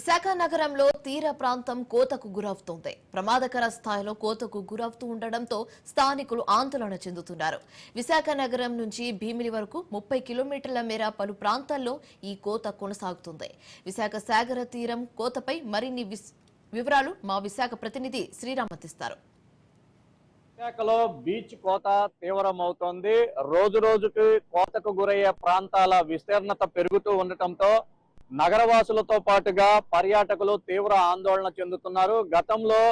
విశాఖ నగరంలో తీర ప్రాంతం కోతకు గురవుతోంది. ప్రమాదకర స్థాయిలో కోతకు గురవుతూ ఉండడంతో స్థానికులు ఆందోళన చెందుతున్నారు. విశాఖ నగరం నుంచి భీమిలి వరకు ముప్పై కిలోమీటర్ల మేర పలు ప్రాంతాల్లో ఈ కోత కొనసాగుతుంది. విశాఖ సాగర తీరం కోతపై మరిన్ని వివరాలు మా విశాఖ ప్రతినిధి శ్రీరామ్ అందిస్తారు. విశాఖలో బీచ్ కోత తీవ్రమవుతోంది. రోజు రోజుకి కోతకు గురయ్యే ప్రాంతాల విస్తీర్ణత పెరుగుతూ ఉండటంతో నగరవాసులతో పాటుగా పర్యాటకులు తీవ్ర ఆందోళన చెందుతున్నారు. గతంలో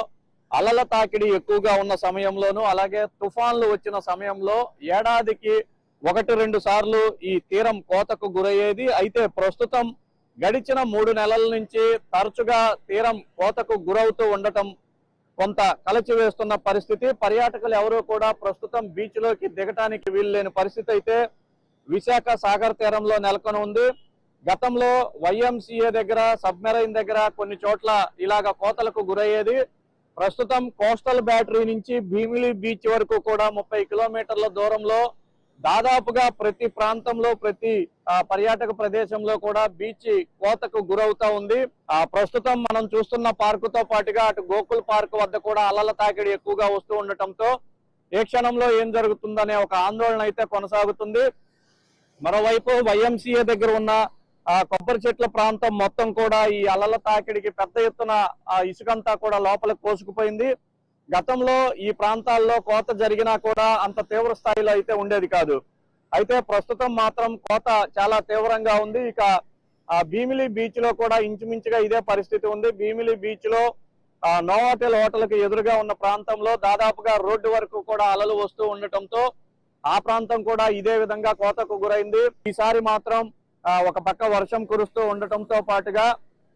అలల తాకిడి ఎక్కువగా ఉన్న సమయంలోనూ అలాగే తుఫాన్లు వచ్చిన సమయంలో ఏడాదికి ఒకటి రెండు సార్లు ఈ తీరం కోతకు గురయ్యేది. అయితే ప్రస్తుతం గడిచిన మూడు నెలల నుంచి తరచుగా తీరం కోతకు గురవుతూ ఉండటం కొంత కలచివేస్తున్న పరిస్థితి. పర్యాటకులు ఎవరూ కూడా ప్రస్తుతం బీచ్లోకి దిగటానికి వీల్లేని పరిస్థితి అయితే విశాఖ సాగర్ తీరంలో నెలకొని ఉంది గతంలో వైఎంసీఏ దగ్గర సబ్మెరైన్ దగ్గర కొన్ని చోట్ల ఇలాగ కోతలకు గురయ్యేది. ప్రస్తుతం కోస్టల్ బ్యాటరీ నుంచి భీమిలి బీచ్ వరకు కూడా ముప్పై కిలోమీటర్ల దూరంలో దాదాపుగా ప్రతి ప్రాంతంలో ప్రతి పర్యాటక ప్రదేశంలో కూడా బీచ్ కోతకు గురవుతా ఉంది. ఆ ప్రస్తుతం మనం చూస్తున్న పార్కుతో పాటుగా అటు గోకుల్ పార్క్ వద్ద కూడా అలల తాకిడి ఎక్కువగా వస్తూ ఉండటంతో ఏ క్షణంలో ఏం జరుగుతుందనే ఒక ఆందోళన అయితే కొనసాగుతుంది. మరోవైపు వైఎంసీఏ దగ్గర ఉన్న ఆ కొబ్బరి చెట్ల ప్రాంతం మొత్తం కూడా ఈ అలల తాకిడికి పెద్ద ఎత్తున ఆ ఇసుకంతా కూడా లోపలికి కోసుకుపోయింది. గతంలో ఈ ప్రాంతాల్లో కోత జరిగినా కూడా అంత తీవ్ర స్థాయిలో అయితే ఉండేది కాదు. అయితే ప్రస్తుతం మాత్రం కోత చాలా తీవ్రంగా ఉంది. ఇక ఆ భీమిలి బీచ్లో కూడా ఇంచుమించుగా ఇదే పరిస్థితి ఉంది. భీమిలి బీచ్లో నోవాటెల్ హోటల్కి ఎదురుగా ఉన్న ప్రాంతంలో దాదాపుగా రోడ్డు వరకు కూడా అలలు వస్తూ ఉండటంతో ఆ ప్రాంతం కూడా ఇదే విధంగా కోతకు గురైంది. ఈసారి మాత్రం ఒక పక్క వర్షం కురుస్తూ ఉండటంతో పాటుగా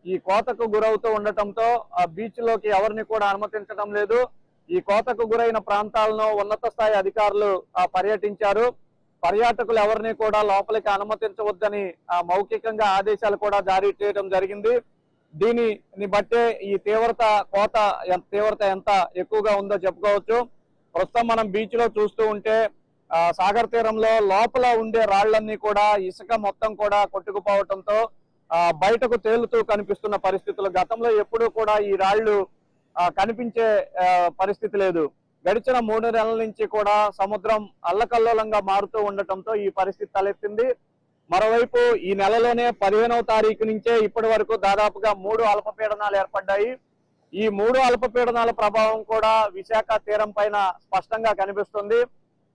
ఈ కోతకు గురవుతూ ఉండటంతో ఆ బీచ్లోకి ఎవరిని కూడా అనుమతించడం లేదు. ఈ కోతకు గురైన ప్రాంతాలను ఉన్నత స్థాయి అధికారులు పర్యటించారు. పర్యాటకులు ఎవరిని కూడా లోపలికి అనుమతించవద్దని ఆ, మౌఖికంగా ఆదేశాలు కూడా జారీ చేయడం జరిగింది. దీనిని బట్టే ఈ తీవ్రత కోత తీవ్రత ఎంత ఎక్కువగా ఉందో చెప్పుకోవచ్చు. ప్రస్తుతం మనం బీచ్లో చూస్తూ ఉంటే సాగర్ తీరంలో లోపల ఉండే రాళ్ళన్నీ కూడా ఇసుక మొత్తం కూడా కొట్టుకుపోవటంతో బయటకు తేలుతూ కనిపిస్తున్న పరిస్థితులు. గతంలో ఎప్పుడూ కూడా ఈ రాళ్ళు కనిపించే పరిస్థితి లేదు. గడిచిన మూడు నెలల నుంచి కూడా సముద్రం అల్లకల్లోలంగా మారుతూ ఉండటంతో ఈ పరిస్థితి తలెత్తింది. మరోవైపు ఈ నెలలోనే పదిహేనవ తారీఖు నుంచే ఇప్పటి వరకు దాదాపుగా మూడు అల్పపీడనాలు ఏర్పడ్డాయి. ఈ మూడు అల్పపీడనాల ప్రభావం కూడా విశాఖ తీరం పైన స్పష్టంగా కనిపిస్తుంది.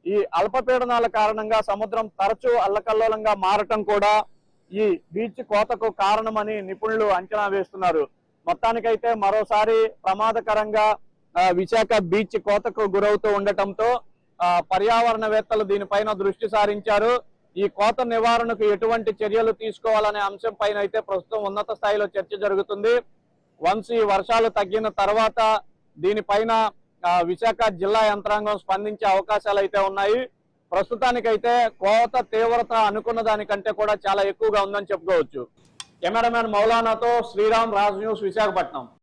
ఈ అల్పపీడనాల కారణంగా సముద్రం తరచూ అల్లకల్లోలంగా మారటం కూడా ఈ బీచ్ కోతకు కారణమని నిపుణులు అంచనా వేస్తున్నారు. మొత్తానికైతే మరోసారి ప్రమాదకరంగా విశాఖ బీచ్ కోతకు గురవుతూ ఉండటంతో పర్యావరణవేత్తలు దీనిపైన దృష్టి సారించారు. ఈ కోత నివారణకు ఎటువంటి చర్యలు తీసుకోవాలనే అంశం పైన అయితే ప్రస్తుతం ఉన్నత స్థాయిలో చర్చ జరుగుతుంది. వన్స్ ఈ వర్షాలు తగ్గిన తర్వాత దీనిపైన విశాఖ జిల్లా యంత్రాంగం స్పందించే అవకాశాలు అయితే ఉన్నాయి. ప్రస్తుతానికైతే కోత తీవ్రత అనుకున్న దానికంటే కూడా చాలా ఎక్కువగా ఉందని చెప్పుకోవచ్చు. కెమెరామెన్ మౌలానాతో శ్రీరామ్ రాజ్ న్యూస్ విశాఖపట్నం.